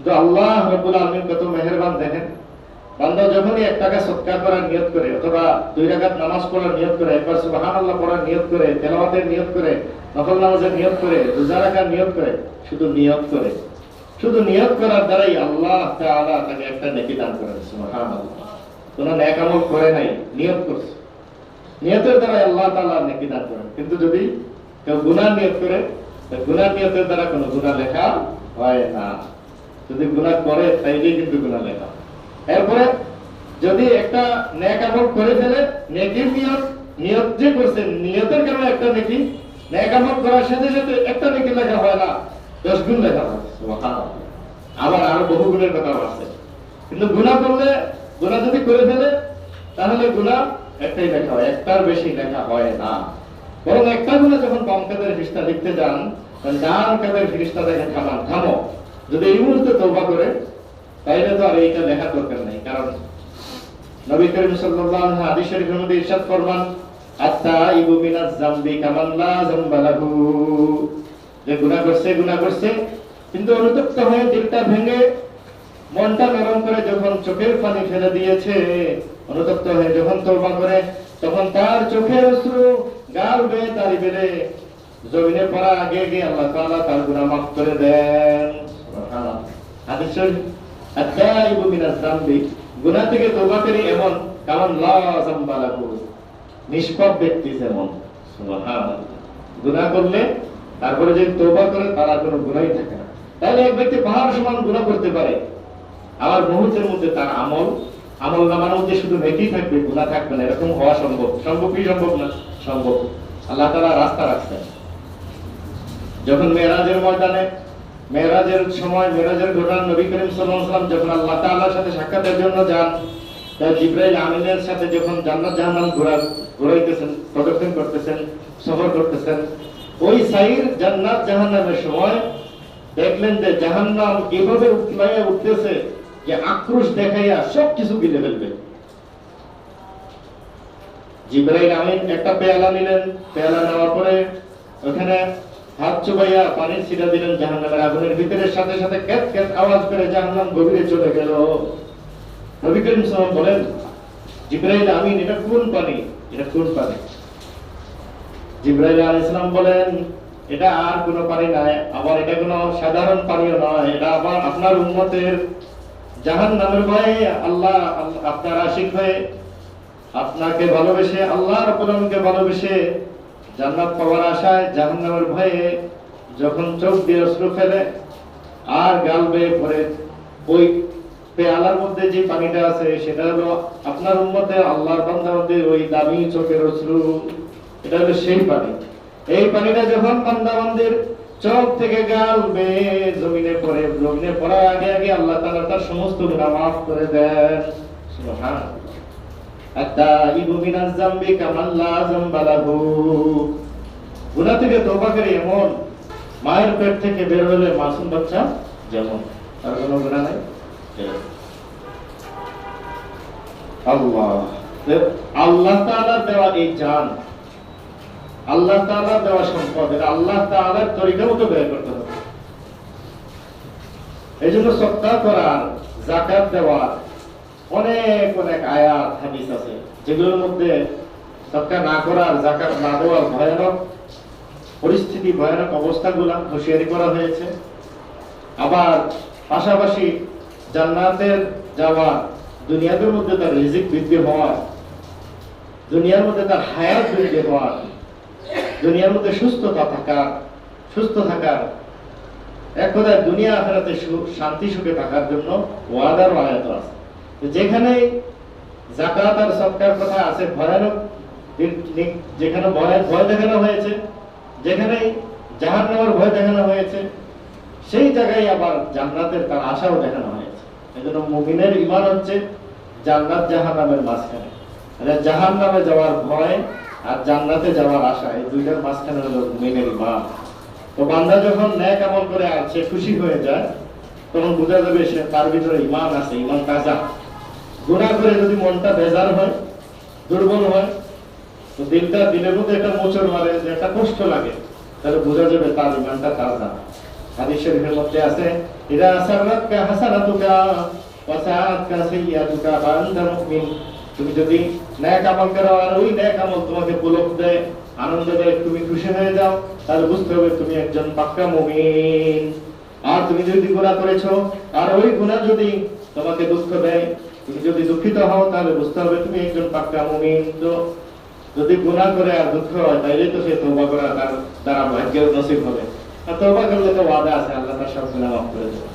কিন্তু আল্লাহ রব্বুল আলমিন কত মেহেরবান দেখেন। বান্দা যখনই এক টাকা সৎকার করার নিয়ত করে, অথবা দুই রাকাত নামাজ পড়ার নিয়ত করে, একবার সুবাহান আল্লাহ পড়ার নিয়ত করে, তেলাওয়াতের নিয়ত করে নকল নামাজের নিয়ত করে, রোজা রাখার নিয়ত করে, শুধু নিয়ত করে। শুধু নিয়ত করার দ্বারাই আল্লাহ তাআলা তাকে একটা নেকি দান করেন, সুবহানাল্লাহ। কোন নেক আমল করে নাই, নিয়ত করছে। নিয়তের দ্বারা আল্লাহ তাআলা নেকি দান করেন। কিন্তু যদি কেউ গুনাহ নিয়ত করে গুনাহ নিয়তের দ্বারা কোনো গুনাহ লেখা হয় না। যদি গুনাহ করে তাইলেই কিন্তু গুনাহ লেখা এরপরে যদি একটা নেক আমল করে ফেলে, নেকির নিয়ত নিয়ত যে করছে নিয়তের কারণে একটা নেকি, নেক আমল করার সাথে সাথে একটা নেকি লেখা হয় না, দশ গুণ লেখা হয়। আবার আরও বহু গুণের কথা আছে। কিন্তু গুনাহ করলে, গুনাহ যদি করে ফেলে, তাহলে গুনাহ একটাই লেখা হয়, একটার বেশি লেখা হয় না। বরং একটা গুণা যখন বাম কাদের ফিরিস্তা লিখতে যান ডান কাদের ফিরিস্তা দেখেন থামান, থামো। যদি এই মুহূর্তে তওবা করে, তাইলে তো আর এইটা লেখার দরকার নেই। কারণ নবী করিম সাল্লাল্লাহু আলাইহি ইরশাদ ফরমান মিনাজ যে গুনাহ করছে গুনাহ করছে, কিন্তু অনুতপ্ত হয়ে দিলটা ভেঙে মনটা নরম করে যখন চোখের পানি ফেলে দিয়েছে, অনুতপ্ত হয়ে যখন তওবা করে, তখন তার চোখের অশ্রু গাল বেয়ে তারি বেড়ে জমিনে পড়া আগে গিয়ে আল্লাহ তাআলা তার গুনাহ মাফ করে দেন। হাদিস শরীফ, আত্তাইবু মিনাজ জামবি গুনাহ থেকে তওবা করে এমন কামান লা লাহু। নিষ্পাপ ব্যক্তি যেমন, সুবহানাল্লাহ। গুনাহ করলে তারপরে যে তওবা করে, তার আর কোনো গুনাহই থাকে না। তাহলে এক ব্যক্তি পাহাড় সমান গুনাহ করতে পারে। আবার মুহূর্তের মধ্যে তার আমল আমল নামার মধ্যে শুধু নেকি থাকবে, গুনাহ থাকবে না। এরকম হওয়া সম্ভব। সম্ভব কি সম্ভব না? সম্ভব। আল্লাহ তাআলা রাস্তা রাখছেন। যখন মেরাজের ময়দানে মেরাজের সময় মেরাজের ঘটনা নবী করিম ওয়াসাল্লাম যখন আল্লাহ তাআলার সাথে সাক্ষাতের জন্য যান জিব্রাইল আমিনের সাথে যখন জান্নাত জাহান্নাম ঘোরা, ঘোরাইতেছেন করতেছেন, সফর করতেছেন, ওই সাইর জান্নাত জাহান্নামের সময় দেখলেন যে জাহান্নাম এভাবে উঠতেছে, যে আক্রোশ দেখাইয়া সব কিছু গিলে ফেলবে। জিব্রাইল আমিন একটা পেয়ালা নিলেন, পেয়ালা নেওয়ার পরে ওখানে হাত চুবাইয়া পানির ছিটা দিলেন জাহান্নামের আগুনের ভিতরে, সাথে সাথে ক্যাত ক্যাত আওয়াজ করে জাহান্নাম গভীরে চলে গেল। নবী করিম সাল্লাল্লাহু বলেন, জিব্রাইল আমিন, এটা কোন পানি? এটা কোন পানি? জিব্রাইল আলাইহিস সালাম বলেন, এটা আর কোনো পানি নয় আবার এটা কোনো সাধারণ পানীয় নয়, এটা আবার আপনার উম্মতের জাহান্নামের ভয়ে আল্লাহ আপনার আশিক হয়ে আপনাকে ভালোবেসে আল্লাহ আলামিনকে ভালোবেসে জান্নাত পাওয়ার আশায় জাহান্নামের ভয়ে যখন চোখ দিয়ে অশ্রু ফেলে, আর গাল বেয়ে পড়ে, ওই পেয়ালার মধ্যে যে পানিটা আছে, সেটা হলো আপনার উম্মতে আল্লাহর বান্দাদের ওই দামি চোখের অশ্রু। এটা হলো সেই পানি। এই পানিটা যখন বান্দাবান্দের চোখ থেকে গাল বেয়ে জমিনে পড়ে, জমিনে পড়ার আগে আগে আল্লাহ তাআলা তার সমস্ত গুনাহ মাফ করে দেন। আত্তাইবু মিনাজ জামবি কামান লা জামবা গুনাহ থেকে তওবা করে এমন মায়ের পেট থেকে বের হলে মাসুম বাচ্চা যেমন আর কোনো গুনাহ নাই? আল্লাহ। আল্লাহ তাআলা দেওয়া এই জান, আল্লাহ তাআলা দেওয়া সম্পদ, এটা আল্লাহ তাআলার তরিকা মতো ব্যয় করতে হবে। এই জন্য সত্তা করার, জাকাত দেওয়ার অনেক অনেক আয়াত, হাদিস আছে। যেগুলোর মধ্যে সৎকা না করার জাকাত না দেওয়ার ভয়ানক পরিস্থিতি, ভয়ানক অবস্থাগুলা হুঁশিয়ারি করা হয়েছে। আবার পাশাপাশি জান্নাতের যাওয়া, দুনিয়াদের মধ্যে তার রিজিক বৃদ্ধি হওয়া, দুনিয়ার মধ্যে তার হায়াত বৃদ্ধি হওয়া, দুনিয়ার মধ্যে সুস্থতা থাকা, সুস্থ থাকার, এক কথায় দুনিয়া আখেরাতে সু- শান্তি সুখে থাকার জন্য ওয়াদার আয়াত আছে। যেখানে জাকাত আর সৎকার কথা আছে, ভয়ানক যেখানে ভয় ভয় দেখানো হয়েছে, যেখানে জাহান নামের ভয় দেখানো হয়েছে, সেই জায়গায় আবার জান্নাতের তার আশাও দেখানো হয়েছে। এই জন্য মুমিনের ইমান হচ্ছে জান্নাত জাহান নামের মাঝখানে। মানে জাহান নামে যাওয়ার ভয় আর জান্নাতে যাওয়ার আশা, এই দুইটার মাঝখানে হলো মুমিনের ইমান তো বান্দা যখন ন্যাক আমল করে সে খুশি হয়ে যায়, তখন বোঝা যাবে সে তার ভিতরে ইমান আছে ইমান তাজা। গুনাহ করে যদি মনটা বেজার হয়, দুর্বল হয়, তো দিলটা দিলের মধ্যে একটা মোচড় মারে, যে একটা কষ্ট লাগে, তাহলে বোঝা যাবে তার ইমানটা তাজা হাদিস শরীফের মধ্যে আছে, ইদা সাররাতকা হাসানাতুকা ওয়া সাআতকা সাইয়্যাতুকা ফা আনতা মুমিন। তুমি যদি ন্যাক আমল করো, আর ওই ন্যাক আমল তোমাকে পুলক দেয়, আনন্দ দেয়, তুমি খুশি হয়ে যাও, তাহলে বুঝতে হবে তুমি একজন পাক্কা মুমিন। আর তুমি যদি গুনাহ করেছ, আর ওই গুনাহ যদি তোমাকে দুঃখ দেয় তুমি যদি দুঃখিত হও, তাহলে বুঝতে হবে তুমি একজন পাক্কা মুমিন। তো যদি গুণা করে আর দুঃখ হয়, তাইলে তো সে তোবা করা তার দ্বারা ভাগ্যের নসিব হবে। আর তোবা করলে তো ওয়াদা আছে, আল্লাহ তার সব গুণা মাফ করে দেবে।